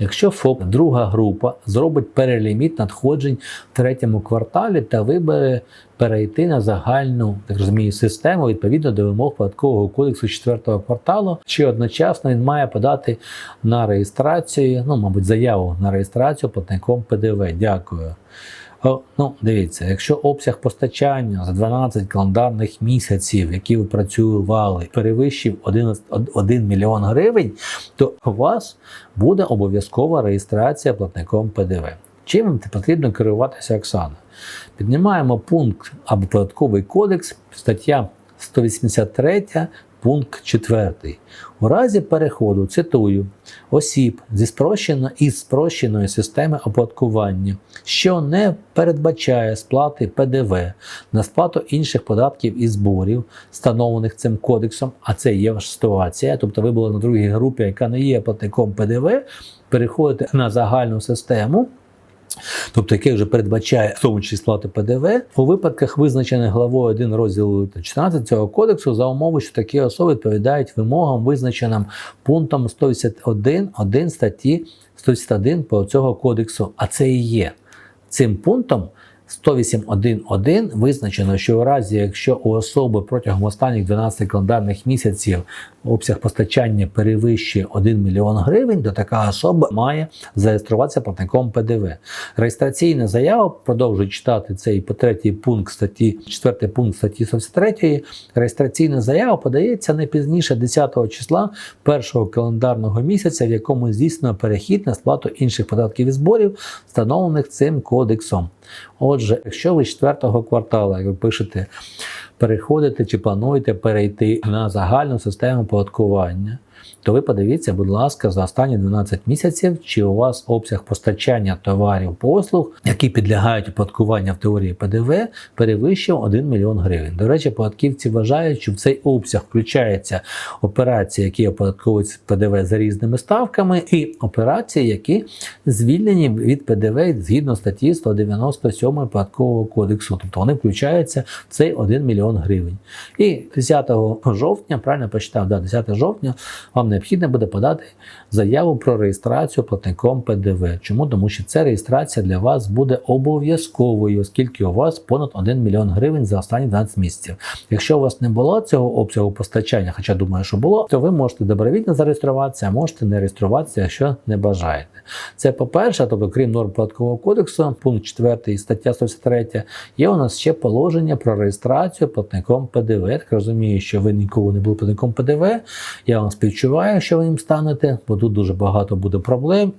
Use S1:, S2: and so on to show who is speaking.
S1: Якщо ФОП друга група зробить переліміт надходжень в третьому кварталі та вибере перейти на загальну так розумію, систему відповідно до вимог податкового кодексу четвертого кварталу, чи одночасно він має подати на реєстрацію, ну мабуть, заяву на реєстрацію платником ПДВ. Дякую. Ну, дивіться, якщо обсяг постачання за 12 календарних місяців, які ви працювали, перевищив 11, 1 мільйон гривень, то у вас буде обов'язкова реєстрація платником ПДВ. Чим потрібно керуватися, Оксана? Піднімаємо пункт або податковий кодекс, стаття 183, пункт 4. У разі переходу, цитую, осіб зі спрощено, із спрощеної системи оподаткування, що не передбачає сплати ПДВ на сплату інших податків і зборів, встановлених цим кодексом, а це є ситуація, тобто ви були на другій групі, яка не є платником ПДВ, переходите на загальну систему. Тобто, яке вже передбачає в тому числі сплати ПДВ у випадках, визначених главою 1 розділу 14 цього кодексу, за умови, що такі особи відповідають вимогам, визначеним пунктом 181.1 статті 181 по цього кодексу. А це і є цим пунктом. 108.1.1 визначено, що у разі, якщо у особи протягом останніх 12 календарних місяців обсяг постачання перевищує 1 мільйон гривень, то така особа має зареєструватися платником ПДВ. Реєстраційна заява, продовжую читати цей по третій пункт статті, четвертий пункт статті 43, реєстраційна заява подається не пізніше 10 числа першого календарного місяця, в якому здійснено перехід на сплату інших податків і зборів, встановлених цим кодексом. Отже, якщо ви з четвертого кварталу, як ви пишете, переходите чи плануєте перейти на загальну систему податкування, то ви подивіться, будь ласка, за останні 12 місяців, чи у вас обсяг постачання товарів послуг, які підлягають оподаткуванню в теорії ПДВ, перевищив 1 мільйон гривень. До речі, податківці вважають, що в цей обсяг включаються операції, які оподатковуються ПДВ за різними ставками, і операції, які звільнені від ПДВ згідно статті 197 податкового кодексу. Тобто вони включаються в цей 1 мільйон гривень. І 10 жовтня, правильно почитав, да, 10 жовтня вам необхідно буде подати заяву про реєстрацію платником ПДВ. Чому? Тому що ця реєстрація для вас буде обов'язковою, оскільки у вас понад 1 мільйон гривень за останні 12 місяців. Якщо у вас не було цього обсягу постачання, хоча думаю, що було, то ви можете добровільно зареєструватися, а можете не реєструватися, якщо не бажаєте. Це по-перше, тобто, крім норм податкового кодексу, пункт 4 стаття 183, є у нас ще положення про реєстрацію платником ПДВ. Я так розумію, що ви ніколи не були платником ПДВ. Я вам співчуваю, що ви їм станете, бо тут дуже багато буде проблем.